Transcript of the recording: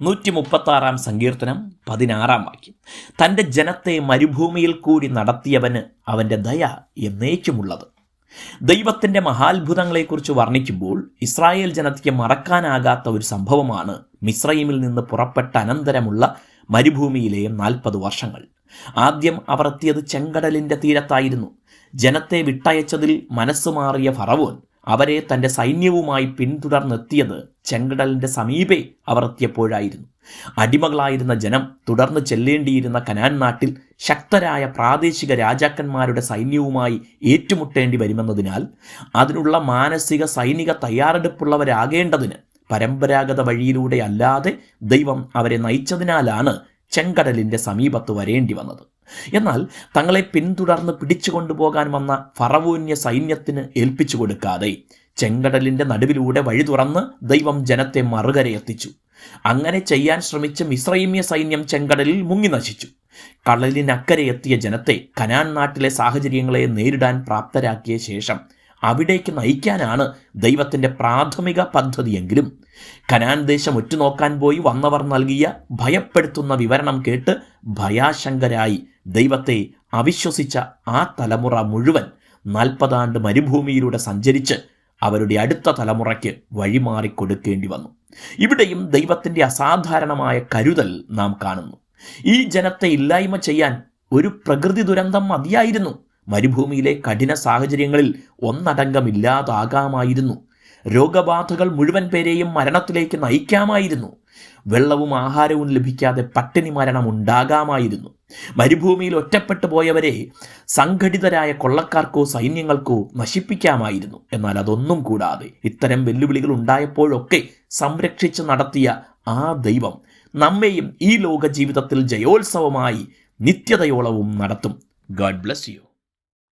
നൂറ്റി മുപ്പത്താറാം സങ്കീർത്തനം പതിനാറാം വാക്യം. തന്റെ ജനത്തെ മരുഭൂമിയിൽ കൂടി നടത്തിയവന് അവന്റെ ദയ എന്നേക്കുമുള്ളത്. ദൈവത്തിന്റെ മഹാത്ഭുതങ്ങളെക്കുറിച്ച് വർണിക്കുമ്പോൾ ഇസ്രായേൽ ജനതയ്ക്ക് മറക്കാനാകാത്ത ഒരു സംഭവമാണ് മിസ്രൈമിൽ നിന്ന് പുറപ്പെട്ട അനന്തരമുള്ള മരുഭൂമിയിലെ നാൽപ്പത് വർഷങ്ങൾ. ആദ്യം അവർ എത്തിയത് ചെങ്കടലിന്റെ തീരത്തായിരുന്നു. ജനത്തെ വിട്ടയച്ചതിൽ മനസ്സുമാറിയ ഫറവോൻ അവരെ തന്റെ സൈന്യവുമായി പിന്തുടർന്നെത്തിയത് ചെങ്കടലിന്റെ സമീപേ അവർ എത്തിയപ്പോഴായിരുന്നു. അടിമകളായിരുന്ന ജനം തുടർന്ന് ചെല്ലേണ്ടിയിരുന്ന കനാൻ നാട്ടിൽ ശക്തരായ പ്രാദേശിക രാജാക്കന്മാരുടെ സൈന്യവുമായി ഏറ്റുമുട്ടേണ്ടി വരുമെന്നതിനാൽ അതിനുള്ള മാനസിക സൈനിക തയ്യാറെടുപ്പുള്ളവരാകേണ്ടതിന് പരമ്പരാഗത വഴിയിലൂടെ അല്ലാതെ ദൈവം അവരെ നയിച്ചതിനാലാണ് ചെങ്കടലിന്റെ സമീപത്ത് വരേണ്ടി വന്നത്. എന്നാൽ തങ്ങളെ പിന്തുടർന്ന് പിടിച്ചു കൊണ്ടുപോകാൻ വന്ന ഫറവൂന്യ സൈന്യത്തിന് ഏൽപ്പിച്ചു കൊടുക്കാതെ ചെങ്കടലിന്റെ നടുവിലൂടെ വഴി തുറന്ന് ദൈവം ജനത്തെ മറുകരയെത്തിച്ചു അങ്ങനെ ചെയ്യാൻ ശ്രമിച്ച മിശ്രൈമ്യ സൈന്യം ചെങ്കടലിൽ മുങ്ങി നശിച്ചു. കടലിനക്കരെ എത്തിയ ജനത്തെ കനാൻ നാട്ടിലെ സാഹചര്യങ്ങളെ നേരിടാൻ പ്രാപ്തരാക്കിയ ശേഷം അവിടേക്ക് നയിക്കാനാണ് ദൈവത്തിന്റെ പ്രാഥമിക പദ്ധതിയെങ്കിലും. കനാൻ ദേശം ഒറ്റുനോക്കാൻ പോയി വന്നവർ നൽകിയ ഭയപ്പെടുത്തുന്ന വിവരണം കേട്ട് ഭയാശങ്കരായി ദൈവത്തെ അവിശ്വസിച്ച ആ തലമുറ മുഴുവൻ നാൽപ്പതാണ്ട് മരുഭൂമിയിലൂടെ സഞ്ചരിച്ച് അവരുടെ അടുത്ത തലമുറയ്ക്ക് വഴിമാറിക്കൊടുക്കേണ്ടി വന്നു. ഇവിടെയും ദൈവത്തിന്റെ അസാധാരണമായ കരുതൽ നാം കാണുന്നു. ഈ ജനത്തെ ഇല്ലായ്മ ചെയ്യാൻ ഒരു പ്രകൃതി ദുരന്തം മതിയായിരുന്നു. മരുഭൂമിയിലെ കഠിന സാഹചര്യങ്ങളിൽ ഒന്നടങ്കമില്ലാതാകാമായിരുന്നു. രോഗബാധകൾ മുഴുവൻ പേരെയും മരണത്തിലേക്ക് നയിക്കാമായിരുന്നു. വെള്ളവും ആഹാരവും ലഭിക്കാതെ പട്ടിണി മരണം ഉണ്ടാകാമായിരുന്നു. മരുഭൂമിയിൽ ഒറ്റപ്പെട്ടു പോയവരെ സംഘടിതരായ കൊള്ളക്കാർക്കോ സൈന്യങ്ങൾക്കോ നശിപ്പിക്കാമായിരുന്നു. എന്നാൽ അതൊന്നും കൂടാതെ ഇത്തരം വെല്ലുവിളികൾ ഉണ്ടായപ്പോഴൊക്കെ സംരക്ഷിച്ച് നടത്തിയ ആ ദൈവം നമ്മെയും ഈ ലോക ജീവിതത്തിൽ ജയോത്സവമായി നിത്യതയോളവും നടത്തും. God bless you.